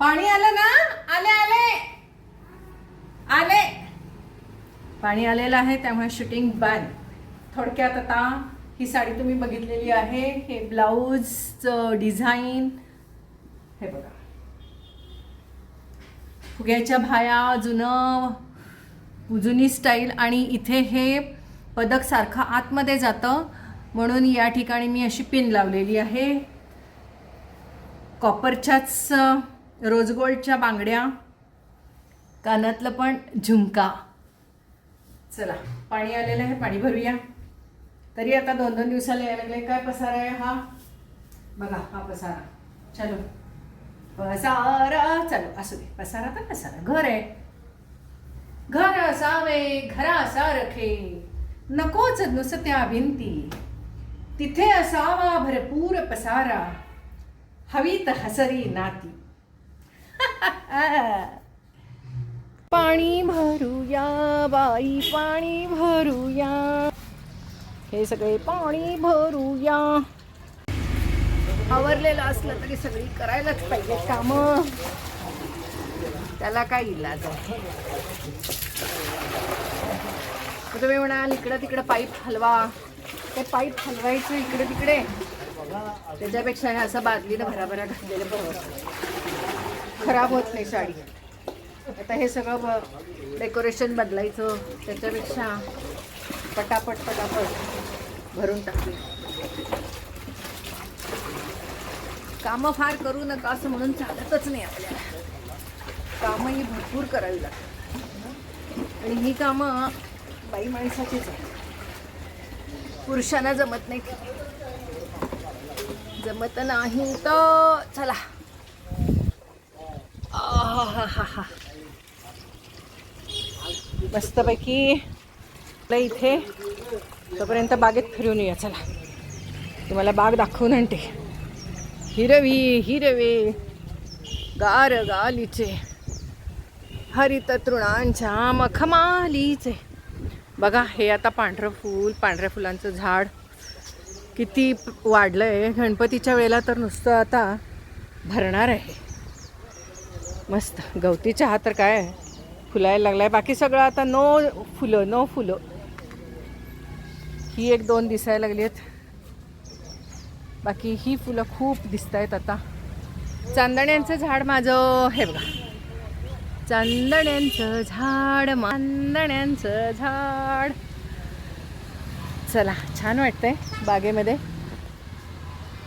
पाणी आलं ना? आले आले. आले. पाणी आलेलं आहे त्यामुळे शूटिंग बॅन थोडक्यात आता ही साडी तुम्ही बघितलेली आहे. हे ब्लाऊजचं डिझाईन हे बघा. फुग्याच्या भाया जुनं जुनी स्टाईल आणि इथे हे पदक सारखं आतमध्ये जातं. म्हणून या ठिकाणी मी अशी पिन लावलेली आहे. कॉपरच्याच रोज गोल्डच्या बांगड्या कानातलं पण झुमका. चला पाणी आलेलं आहे पाणी भरूया. तरी आता दोन दोन दिवसाला यायला लागले काय पसारा आहे हा? बघा हा पसारा. चलो. पसारा चलो. असू दे. पसारा तर पसारा. घर आहे. घर असावे घरा असा रखे. नकोच नुसत्या भिंती. तिथे असावा भरपूर पसारा. हवी तर हसरी नाती. पाणी भरूया बाई पाणी भरूया. हे सगळे पाणी भरूया. आवरलेलं असलं तरी सगळी करायलाच पाहिजे काम. त्याला काय इलाज आहे? तुम्ही म्हणाल इकडं तिकडं पाईप हलवा. ते पाईप हलवायचं इकडे तिकडे. त्याच्यापेक्षा हे असं बादलीनं भराभरा घातलेलं बरोबर खराब होत नाही साडी. आता हे सगळं डेकोरेशन बदलायचं. त्याच्यापेक्षा पटापट पटापट भरून टाकली कामं फार करू नका असं म्हणून चालतच नाही आपल्याला. कामंही भरपूर करावी लागतात. आणि ही कामं बाई माणसाचीच आहे पुरुषांना जमत नाही जमत नाही तर चला. आहाहाहा. मस्तपैकी आपल्या इथे तोपर्यंत बागेत फिरून येऊया चला. तुम्हाला बाग दाखवून आणते. हिरवी हिरवे गार गालीचे हरित तृणांच्या मखमालीचे. बघा हे आता पांढरं फूल पांढऱ्या फुलांचं झाड किती वाढलं आहे गणपतीच्या वेळेला तर नुसतं आता भरणार आहे. मस्त. गवती चहा तर काय फुलायला लागलाय. बाकी सगळं आता नो फुलं नो फुलं. ही एक दोन दिसायला लागली आहेत. बाकी ही फुलं खूप दिसत आहेत आता. चांदण्यांचं झाड माझं हे बघा. चांदण्यांचं झाड मांदण्यांचं झाड. चला छान वाटतंय बागेमध्ये.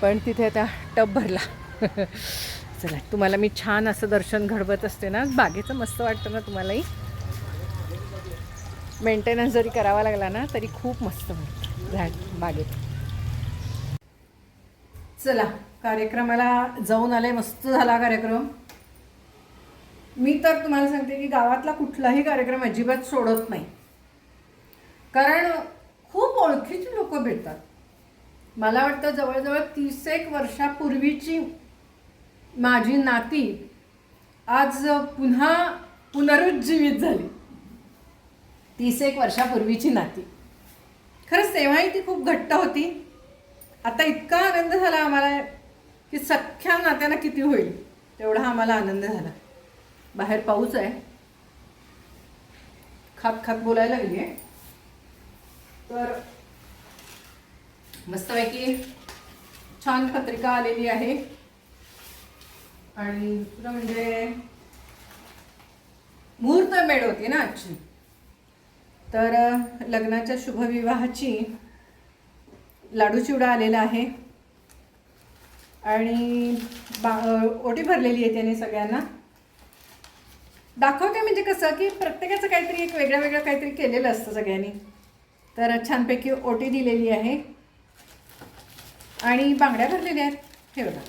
पण तिथे आता टब भरला. चला तुम्हाला मी छान असं दर्शन घडवत असते ना बागेचं मस्त वाटतं ना तुम्हालाही. मेंटेनन्स जरी करावा लागला ना तरी खूप मस्त वाटतं झाड बागेत. चला कार्यक्रमाला जाऊन आले मस्त झाला कार्यक्रम. मी तर तुम्हाला सांगते की गावातला कुठलाही कार्यक्रम अजिबात सोडत नाही. कारण खूप ओळखीची लोक भेटतात. मला वाटतं जवळजवळ तीस एक वर्षापूर्वीची माझी नाती आज पुन्हा पुनरुज्जीवित झाली. तीस एक वर्षापूर्वीची नाती. खरंच तेव्हाही ती खूप घट्ट होती. आता इतका आनंद झाला आम्हाला की सख्ख्या नात्यांना किती होईल तेवढा आम्हाला आनंद झाला. बाहेर पाऊस आहे. खात खात बोलायला लागली आहे. तर मस्तपैकी छान पत्रिका आलेली आहे. आणि दुसरं म्हणजे मुहूर्त मेळ होती ना आजची. तर लग्नाच्या शुभविवाहाची लाडू चिवडा आलेला आहे. आणि बा ओटी भरलेली आहे त्याने सगळ्यांना. दाखवते म्हणजे कसं की प्रत्येकाचं काहीतरी एक वेगळं वेगळं काहीतरी केलेलं असतं सगळ्यांनी. तर छानपैकी ओटी दिलेली आहे. आणि बांगड्या भरलेल्या आहेत. हे बघा.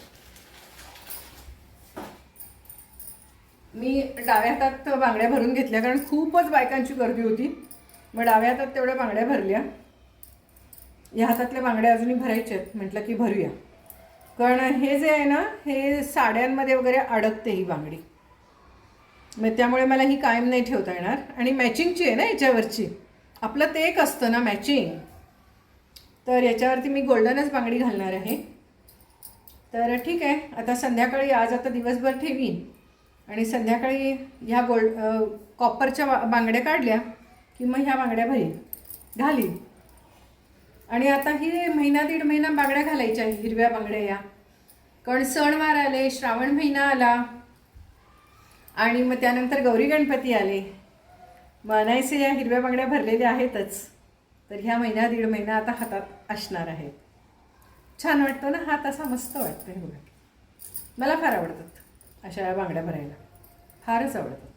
मी डाव्या हातात बांगड्या भरून घेतल्या कारण खूपच बायकांची गर्दी होती. मग डाव्या हातात तेवढ्या बांगड्या भरल्या. या हातातल्या बांगड्या अजूनही भरायच्या आहेत. म्हटलं की भरूया. कारण हे जे आहे ना हे साड्यांमध्ये वगैरे अडकते ही बांगडी. मग त्यामुळे मला ही कायम नाही ठेवता येणार. आणि मॅचिंगची आहे ना याच्यावरची. आपलं ते एक असतं ना मॅचिंग. तर याच्यावरती मी गोल्डनच बांगडी घालणार आहे. तर ठीक आहे. आता संध्याकाळी आज आता दिवसभर ठेवीन. आणि संध्याकाळी ह्या गोल्ड कॉपरच्या बा- बांगड्या काढल्या की मग ह्या बांगड्या भरील घालीन. आणि आता ही महिना दीड महिना बांगड्या घालायच्या हिरव्या बांगड्या या. कारण सणवार आले श्रावण महिना आला. आणि मग त्यानंतर गौरी गणपती आले. मानायचे या हिरव्या बांगड्या भरलेल्या आहेतच. तर ह्या महिना दीड महिना आता हातात असणार आहेत. छान वाटतं ना? हात असा मस्त वाटतं हे बघा. मला फार आवडतात. अशा बांगड्या भरायला. फारच आवडतात.